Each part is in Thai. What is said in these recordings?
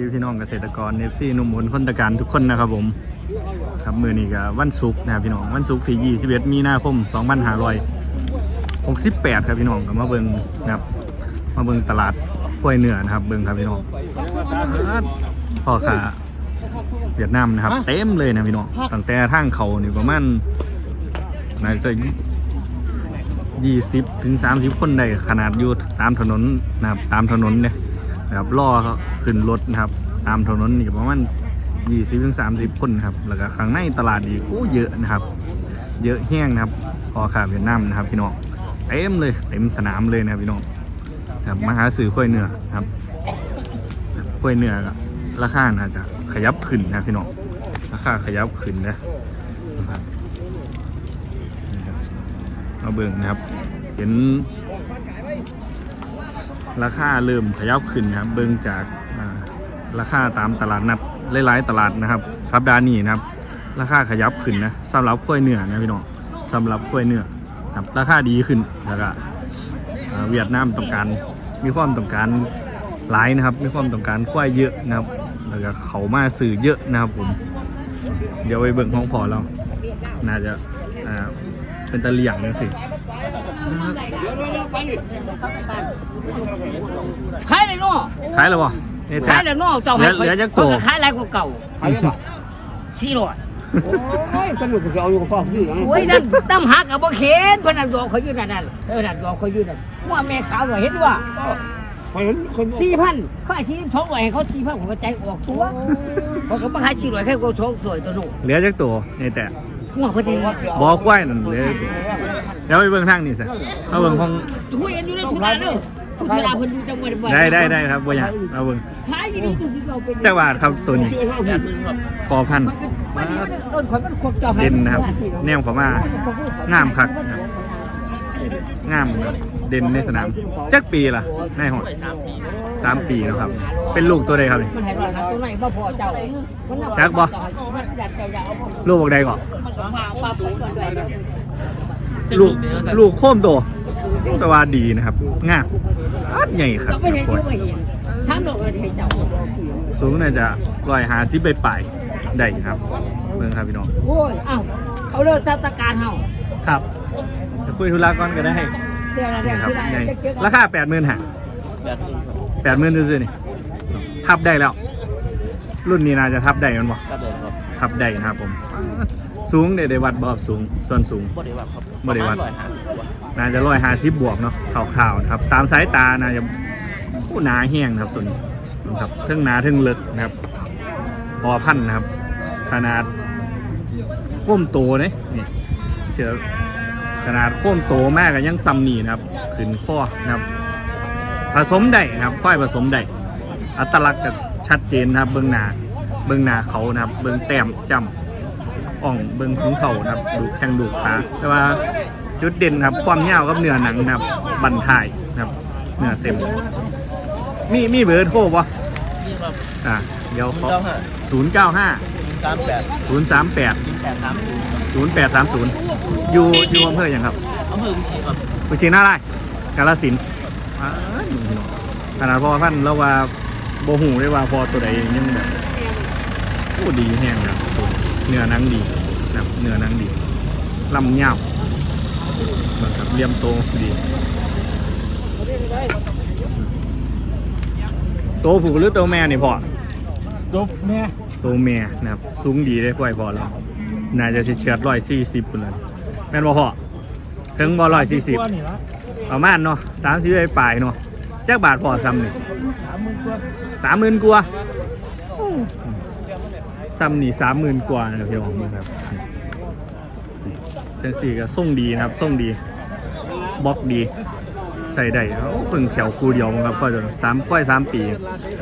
ีพี่น้องเกษตรกรเอฟซีหนุ่มหนคนตะการทุกคนนะครับผม ครับมือนี้ก็วันศุกร์นะครับพี่น้องวันศุกร์ที่21มีนาคม2568ครับพี่น้องก็มาเบิ่งนะครับมาเบิ่งตลาดกล้วยเหนือนะครับเบิ่งครับพี่น้องพ่อค้าเวียดนามนะครับ เต็มเลยนะพี่น้องตั้งแต่ทางเขานี่ประมาณน่าจะ20ถึง30คนได้ขนาดอยู่ตามถนนนะครับตามถนนเนี่ย นะครับล่อเขาขึ้นรถนะครับ ตามถนนนี่ประมาณ20ถึง30คนนะคนครับ แล้วก็ข้างในตลาดอีกโอ้เยอะนะครับ เยอะแห้งนะครับพอขาเวียดนามนะครับพี่น้องเต็มเลยเต็มสนามเลยนะครับพี่น้องครับมาหาซื้อข้วยเนื้อครับข้วยเนื้อก็ราคาน่าจจะขยับขึ้นนะพี่น้องราคาขยับขึ้นนะนะครับนี่ครับมาเบิ่งนะครับ เห็น ราคาเริ่มขยับขึ้นนะครับ เบิ่งจากราคาตามตลาดนัดหลายๆตลาดนะครับ สัปดาห์นี้นะครับ ราคาขยับขึ้นนะสำหรับข้วยเนื้อนะพี่น้องสำหรับข้วยเนื้อครับราคาดีขึ้นแล้วก็เวียดนามต้องการมีความต้องการหลายนะครับ มีความต้องการข้วยเยอะนะครับ แล้วก็เขามาสื่อเยอะนะครับผม เดี๋ยวไปเบิ่งห้องพอเรา น่าจะเป็นตะเลี่ยงจังสิ ขายเลยเนาะขายแล้วบ่นี่แต่ขายเลยเนาะเจ้าเหลือเหลือจักตัวข้อยขายหลายกว่าเก่าไปยังไงสี่ร้อยโอ้ยสนุกจะเอาอยู่กับพ่อพี่อย่างนั้นโอ้ยนั่นตั้มหักกับบ่เข็นเพนนันดอกเขาอยู่นั่นนั่นเออนั่นดอกเขาอยู่นั่นว่าแม่ขาวหน่อยเห็นว่าพอเห็นคนสี่พันเขาให้สี่สองร้อยให้เขาสี่พันผมก็ใจออกตัวเขาก็มาขายสี่ร้อยแค่กูสองสวยตัวนู้นเหลือจักตัวนี่แต่ หัวเพิ่นเองบอกไว้นั่นเหลือเดี๋ยวไปเบิ่งทางนี่สิเอาเบิ่งห้องคุยกันอยู่ในทุนาเด้อทุนาเพิ่นอยู่จังหวัดบ่ได้ได้ได้ครับบ่อยากเอาเบิ่งขายอยู่นี่คือเราเป็นจักบาทครับตัวนี้เจอห้าสิบพอพันมันก็มันเอิ้นข่อยมันควบจอมเด่นนะครับแนมเขามางามคักนะครับงามครับเด่นในสนามจักปีล่ะนายหอด สามปีแล้วครับ เป็นลูกตัวใดครับนี่มันให้ราคาตัวไหนบ่พอเจ้ามันเอาจักบ่มันอยากเจ้าอยากเอาลูกบอกใดก่อนมันก็มาปาไปก่อนด้วยลูกลูกโค้มโตแต่ว่าดีนะครับงามอัดใหญ่ครับเราไม่เห็นอยู่ไม่เห็นช้ำดอกเออเห็นเจ้าสูงน่าจะร้อยหาสิบใบปลายได้ครับเบิ่งครับพี่น้องโอ้ยเอ้าเอาเรื่องสถานการณ์เฮาครับจะคุยธุระก่อนก็ได้เดี๋ยวเราเดี๋ยวนี่ครับที่ใหญ่ได้เจอกันราคาแปดหมื่นฮะ แปดหมื่นซื้อๆนี่ทับได้แล้ว รุ่นนี้น่าจะทับได้มันบ่ครับผมครับทับได้นะครับผม สูงเดี๋ยวได้วัดบอบสูง ส่วนสูง บริวัตครับบ่ได้วัด ร้อยห้าสิบกว่าน่าจะร้อยห้าสิบบวกเนาะข่าวๆนะครับ ตามสายตาน่าจะผู้หนาแห้งนะครับตัวนี้นะครับทึ่งหนาทึ่งลึกนะครับพอพันธุ์นะครับ ขนาดโค้มโตเนี่ยนี่เชื่อขนาดโค้มโตมากกันยังซ้ำนี่นะครับขึ้นข้อนะครับ ผสมได้นะครับค่อยผสมได้อัตลักษณ์ก็ชัดเจนนะครับ เบื้องหน้าเบื้องหน้าเขานะครับ เบื้องแต้มจำอ่องเบื้องของเขานะครับ ดูแข้งดูขาแต่ว่าจุดเด่นนะครับความยาวกับเนื้อหนังนะครับบันทายนะครับเนื้อเต็ม มีมีเบอร์โทรปะนี่ครับอะเดี๋ยวขอเก้าห้าศูนย์เก้าห้าสามแปดศูนย์สามแปดแปดสามศูนย์แปดสามศูนย์อยู่อยู่อำเภออย่างครับอำเภอกุชิครับกุชินาไรกาลสินธุ์ อ้าวพี่น้องขนาดพอพันเราว่าโบหูได้ว่าพอตัวใดยังแบบโอ้ดีแห้งครับตัวเนื้อหนังดีนะครับเนื้อหนังดีลำเงาวนะครับเลียมโตดีโตผูกหรือโตแม่นี่พอจบแม่โตแม่นะครับสูงดีได้กว่าพอแล้วน่าจะเฉียดร้อยสี่สิบคนเลยแม่นบ่พอถึงบ่ร้อยสี่สิบนี่ละ ประมาณเนาะสามสิบปลายเนาะจักบาทพอซ้ำนี่สามหมื่นกว่าสามหมื่นกว่าซ้ำนี่สามหมื่นกว่านะครับพี่น้องครับจังสี่ก็ส่งดีนะครับส่งดีบล็อกดี ใส่ได้เขาเพิ่งเขียวคูเดียวครับก็จะสามก้อยสามปี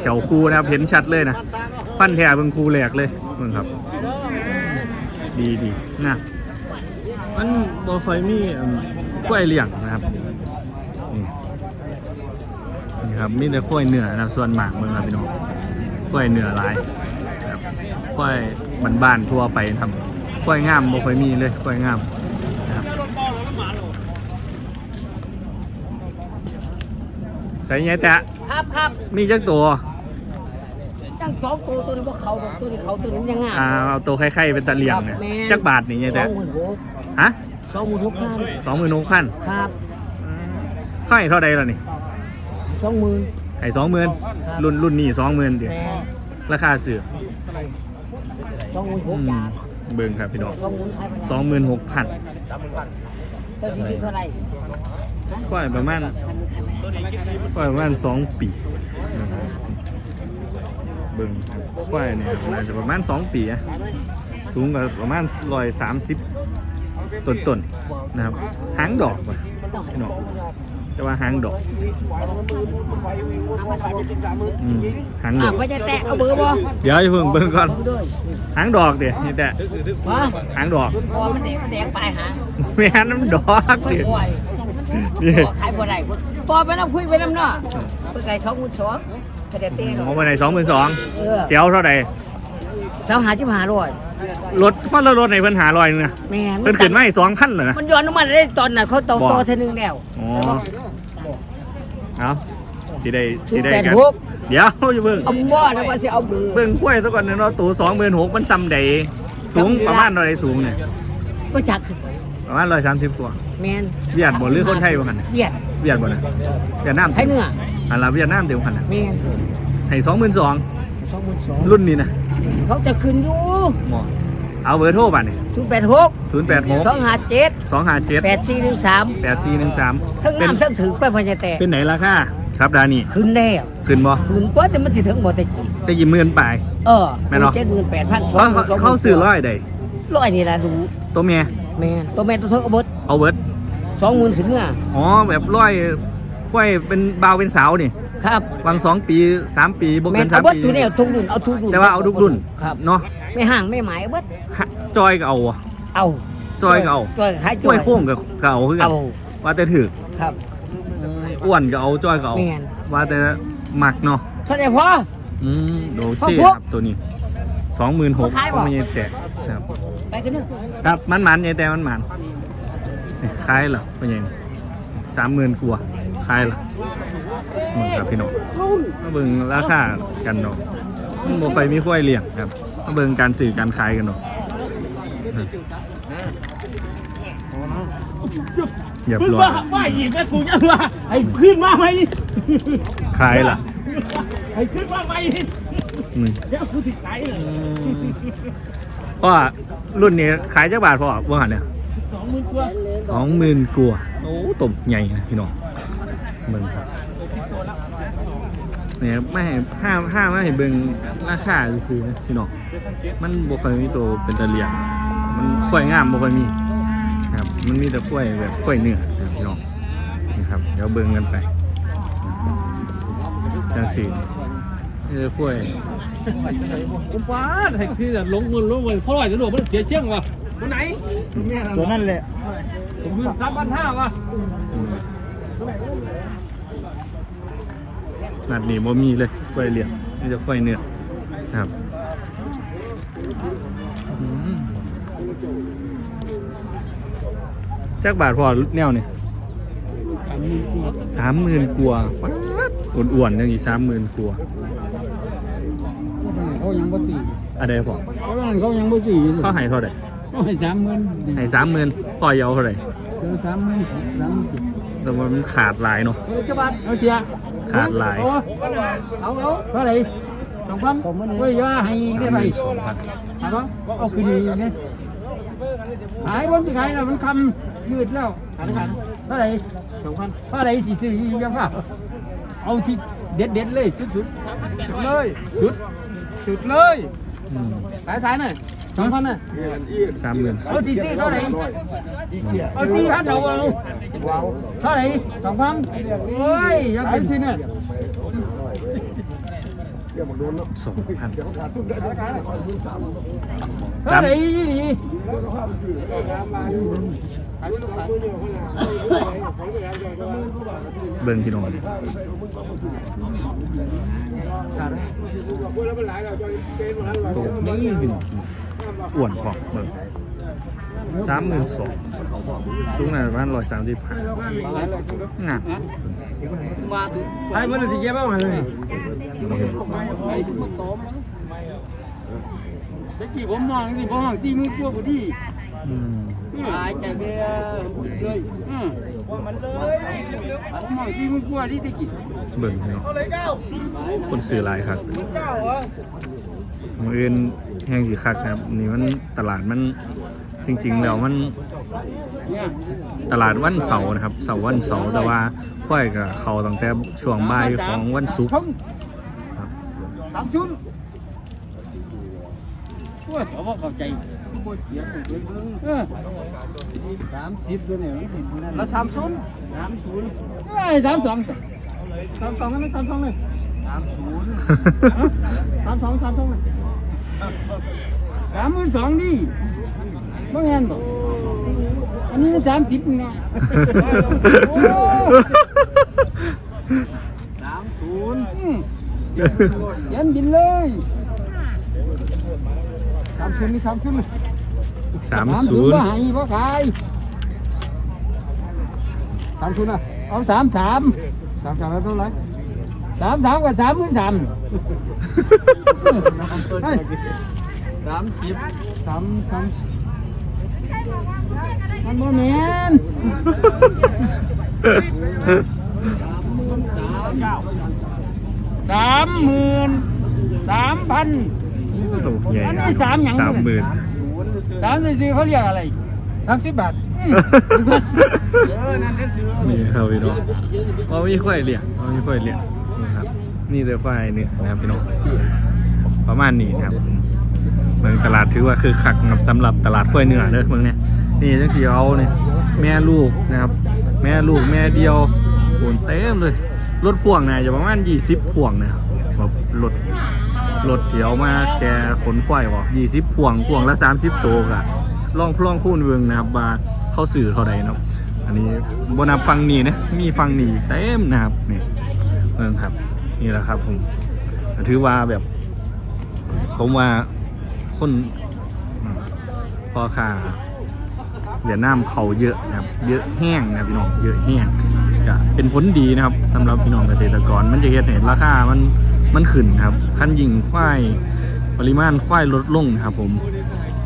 เขียวคูนะครับเห็นชัดเลยนะฟันแท้เพิ่งคูแหลกเลยเพิ่งครับ ดีดีนะมันบ่ค่อยมีกล้วยเลี้ยงนะครับ ครับมีแต่กล้วยเนื้อนะครับส่วนมากเมืองครับพี่น้องกล้วยเนื้อหลายนะครับกล้วยบ้านๆทั่วไปครับกล้วยงามบ่ค่อยมีเลยกล้วยงามนะครับใส่ไงแต่ครับครับมีจักตัวจตั้งสองตัวตัวนี้พวกเขาดอกตัวนี้เขาตัวนี้ยังงามอ่าเอาตัวไข่ๆเป็นตะเลียงเนี่ยครับแม่จักบาทนี่ไงสแต่องหมื่นหกฮะสองหมื่นหกพันสองหมื่นหกพันครับไข่เท่าใดล่ะนี่ สองหมื่นไข่สองหมื่นรุ่นรุ่นนี้สองหมื่นเดียวแม่ ราคาเสือสองหมื่นหอืกมจานเบิ่งครับพี่น้องสองหมื่นไทยสองหมื่นหกพันเจ้าที่เท่าไหร่ก็ประมาณก็ประมาณสองปีนะครับเบิ่งควายเนี่ยน่าจะประมาณสองปีอะสูงกว่าประมาณร้อยสามสิบต้นๆนะครับหางดอกว่ะพี่น้อง แต่ว่าหางดอกอืมหางดอะอกไปจะแตะเอาเบอร์บ่เดี๋ยวอย่าเพิ่งเบิ่งก่อนเบิ่งด้วยหางดอกเดี๋ยวนี่แต่วะหางดอกพอมันแดงมันแดงปลายหางไม่หันน้ำดอกมันเดี๋ยวป่วยนี่พอขายบ่ได้พอไปน้ำคุยไปน้ำเนาะเพื่อไก่สองหมื่นสองกระเดเต้หรเอาอไปไหนสองหมื่นสองเออเสียวเท่าไหร่เจ้าหาจิบหาร้อย รถเพราะเรารถในเพิ่นหาลอยนึงนะแม่เพิ่นขึ้นมาอีกสองขั้นเลยนะ มันย้อนน้ำมันได้ตอนน่ะเขาโตบ่โตเท่านึงแล้วอ๋อเอาสิได้ศูสินย์ได้แปดกันหกเดี๋ยวอย่าเบิ่งเอาบ่นะว่าสิเอาเบอร์เบิ่งกล้วยซะก่อนเนาะตัวสองหมื่นหกมันซ้ำใดสูงประมาณเท่าไหรสูงเนี่ยก็จักคือประมาณร้อยสามสิบกว่าแมนเวียดบ่หรือคนไทยบ่หันเวียดเวียดบ่นะเวียดนามไทยเนื้ออันละเวียดนามเดียวหันน่ะแมนให้สองหมื่นสองสองหมื่นสองรุ่นนี้นะเขาจะขึ้นอยู่ หมอเอาเบอร์โทรบัตรนี่ศูนย์แปดหกศูนย์แปดหกสองห้าเจ็ดสองห้าเจ็ดแปดสี่หนึ่งสามแปดสี่หนึ่งสามทั้งเป็นน้ำทั้งถือไปพญาแต่เป็นไหนราคาสัปดาห์นี้ขึ้นแล้วขึ้นบ่ขึ้นกว่าแต่มันสิถึงหมดแต่กี่ได้ยินหมื่นไปเออแม่นเนาะเจ็ดหมื่นแปดพันเขาเขาซื้อร้อยใดร้อยนี่ละดูตัวเมียแมนตัวแมนตัวเท่ากับเบิดเอาเบิร์ดสองหมื่นขึ้นเมื่ออ๋อแบบร้อยค่อยเป็นบาวเป็นสาวนี่ ครับบางสองปีสามปีบวกแมเกินนเอาสามเบิดปี ทุกเนี่ยทุกรุ่นเอาทุกรุ่นแต่ว่าเอาทุกรุ่นครับเนาะไม่ห่างไม่หมายเอาเบิดฮะจอยก็เอาอะเอาจอยก็เอาจอยขายกจล้อวยยโค้งกับก็เอาคือกัเอานว่าแต่ถือครับ อ้วนก็เอาจอยก็เอาแม่น ว่าแต่หมักเนาะเท่าไหร่พอ อืมโดพ่อเช่พวกครับตัวนี้สองหมื่นหกขายบ่ ไม่ใช่แต่ครับ ไปกันเถอะครับมันมันๆยายแต่มันมันคล้ายเหรอเป็นยังสามหมื่นกว่าคล้ายเหรอ อืมครับพี่น้องมาเบิ่งราคากันเนาะมันบ่ไฟมีค่อยเลี้ยงครับมาเบิ่งการสื่อการขายกันเนาะเรียบขึ้นร้อมายว่าอีกแม่กูยังว่าไอ้ขึ้นมาไหมขายล่ะไอ้ขึ้นมาไหมนี่เดี๋ยวกูติดขายเลยพ่อรุ่นนี้ขายจักบาทพ่อว่าหันเนี่ยสองหมื่นกว่าสองหมื่นกว่าโอ้ตบใหญ่นะพี่น้องเบิ่งครับ เนี่ยไม่ให้ห้ามห้ามไม่ให้เบิ่งราคาคือๆนะพี่น้องมันบ่ค่อยมีตัวเป็นตะเลียงมันค่อยงามบ่ค่อยมีครับมันมีแต่ค่อยแบบค่อยเนื้อนะครับพี่น้องนะครับเดี๋ยวเบิ่งกันไปจังสี่เออค่อยผมฟ้าแท็กซี่ลงเงินลงเงินเพราะว่าจะโดนมันเสียเชื่องว่ะตัวไหนตัวนั่นแหละผมคือสามพันห้าว่ะอืม นัดนี้บ่มีเลยค่อยเลียงมีแต่ค่อยเนื้อนะครับอืมจักบาทพอแนวนี่สามหมื่นกว่าป๊าดอ้วนๆอย่างนี้สามหมื่นกว่าเขายังบ่สี่อะไรพอเพราะนั้นเขายังบ่สี่เขาให้เท่าไหร่เขาให้สามหมื่นให้สามหมื่นต่อยเอาเท่าไหร่เจ อสามหมื่นสามสิบแต่ว่ามันขาดหลายเนาะเออจะบาทเอาเสียขาดหลายเอาเอาเท่าไหร่สองพันผมมันเฮ้ยย่าให้ได้ไหมสองพันเอาปะเอาคืนนี้เนี่ยขายบนสิขายนะมันคำยืดแล้วเท่าไหร่สองพันเท่าไหร่สิซื้อยังเปล่าเอาที่เด็ดเด็ดเลยสุดสุดเลยสุดสุดเลยอืมขายขายหน่อย สองพันน่ะสามหมื่นเอาที่ซื้อเท่าไหร่เอาที่ฮัทเราเอาเท่าไหร่สองพันโอ้ยยังเป็นที่เนี่ยสองพันเท่าไหร่นี่ เบิ่งพี่น้องโตนี่พี่น้องอ้วนพอเบิ่งสามหมื่นสองสูงหน่อยประมาณร้อยสามสิบห้างักไปมันสิเก็บเอามาเลยตะกี้ผมมองสิผมมองที่มือตัวพอดีอืม หายใจไปเลยอืมผมมองที่มือตัวดีตะกี้เบิ่งเนาะคนซื้อหลายครับมืออื่นแห้งสีคักครับ นี่มันตลาดมันจริง ๆ แล้วมัน ตลาดวันเสาร์นะครับ เสาร์วันเสาร์แต่ว่าค่อยกับเขาตั้งแต่ช่วงบ่ายของวันศุกร์ทงสามชุดโอ้ย เขาบอกเข้าใจเออสามสิบตัวเนี่ยแล้วสามชุดสามศูนย์เอ้ยสามสองสามสองนั่นสามสองเลยสามศูนย์สามสองสามสองเลยสามหมื่นสองดิไม่เงินบ่อันนี้มันสามสิบเนาะโอ้สามศูนย์ยันบินเลยสามศูนย์นี่สามศูนย์เลย สามศูนย์บ่ให้บ่ขายสามศูนย์อะเอาสามสามสามสามแล้วเท่าไหร่สามสามกับสามหมื่นสามเฮ้ยสามสิบสามสามมันบ่แม่นสามหมื่นสามพันโอ้ใหญ่อันนี้สามหยังสามหมื่น สามสี่เขาเรียกอะไรสามสิบบาทนี่ครับพี่น้องว่ามีควายเลี้ยงว่ามีควายเลี้ยงนะครับ นี่เดือควายเนี่ยนะครับพี่น้องประมาณนี้นะครับเมืองตลาดถือว่าคือคักนะสำหรับตลาดควายเนื้อเด้อเมืองเนี่ยนี่จังสีเอาเนี่ยแม่ลูกนะครับ แม่ลูกแม่เดียวโอนเต็มเลยรถพ่วงนะจะประมาณ20พ่วงนะครับ รถเที่เอามาแกขนควายบอก20พ่วงพวงละ30โตวกะล่องพล่องคูณเวิงนะครับว่าเข้าสื่อเท่าใดเนาะอันนี้บนับฟังนี่นะมีฟังนี่เต็มนะครับนี่เมืองครับ นี่แหละครับผมถือว่าแบบ ผมว่าคนพอค้าเหรียญน้ำเขาเยอะนะครับ เยอะแห้งนะพี่น้องเยอะแห้ง จะเป็นผลดีนะครับสำหรับพี่น้องเกษตรกร มันจะเห็นเห็นราคามันมันขึ้นครับขั้นยิงควายปริมาณควายลดลงนะครับผม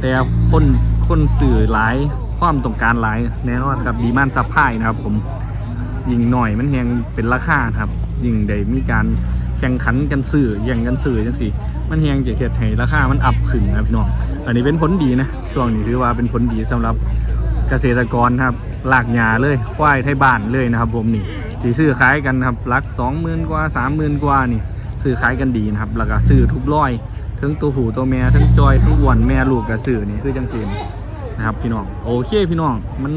แต่คนคนสื่อหลายความต้องการหลายแน่นอนครับดีมานซับพายนะครับผมยิงหน่อยมันแหงเป็นราคาครับยิงได้มีการแข่งขันกันสื่อแย่งกันสื่อจังสิมันแหงจะเฮ็ดให้ราคามันอัพขึ้นนะครับพี่น้องอันนี้เป็นผลดีนะช่วงนี้ถือว่าเป็นผลดีสำหรับ เกษตรกรครับหลากหญ้าเลยควายไทยบ้านเลยนะครับ ผมนี่ที่ซื้อขายกันครับหลัก20,000กว่า30,000กว่านี่ซื้อขายกันดีนะครับแล้วก็ซื้อทุกร้อยทั้งตัวหูตัวแม่ทั้งจอยทั้งอ้วนแม่ลูกกระสือนี่คือจังซีนนะครับพี่น้องโอเคพี่น้องมัน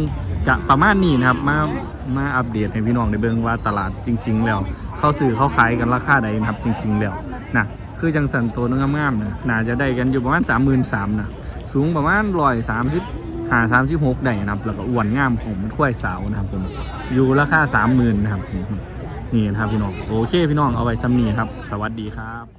กะประมาณนี้นะครับมามาอัปเดตให้พี่น้องได้เบิ่งว่าตลาดจริง ๆ แล้วเข้าสื่อเขาขายกันราคาใดนะครับจริง ๆ แล้วนะคือจังสันตัวงามๆนะน่าจะได้กันอยู่ประมาณ 3 3 0 0 0นะสูงประมาณร้อยสามสิบ หาสามสิบหกได้นะครับแล้วก็อ้วนงามของมันควายสาวนะครับผมอยู่ราคาสามหมื่นนะครับนี่นะครับพี่น้องโอเคพี่น้องเอาไว้ซ้ำนี้ครับ สวัสดีครับ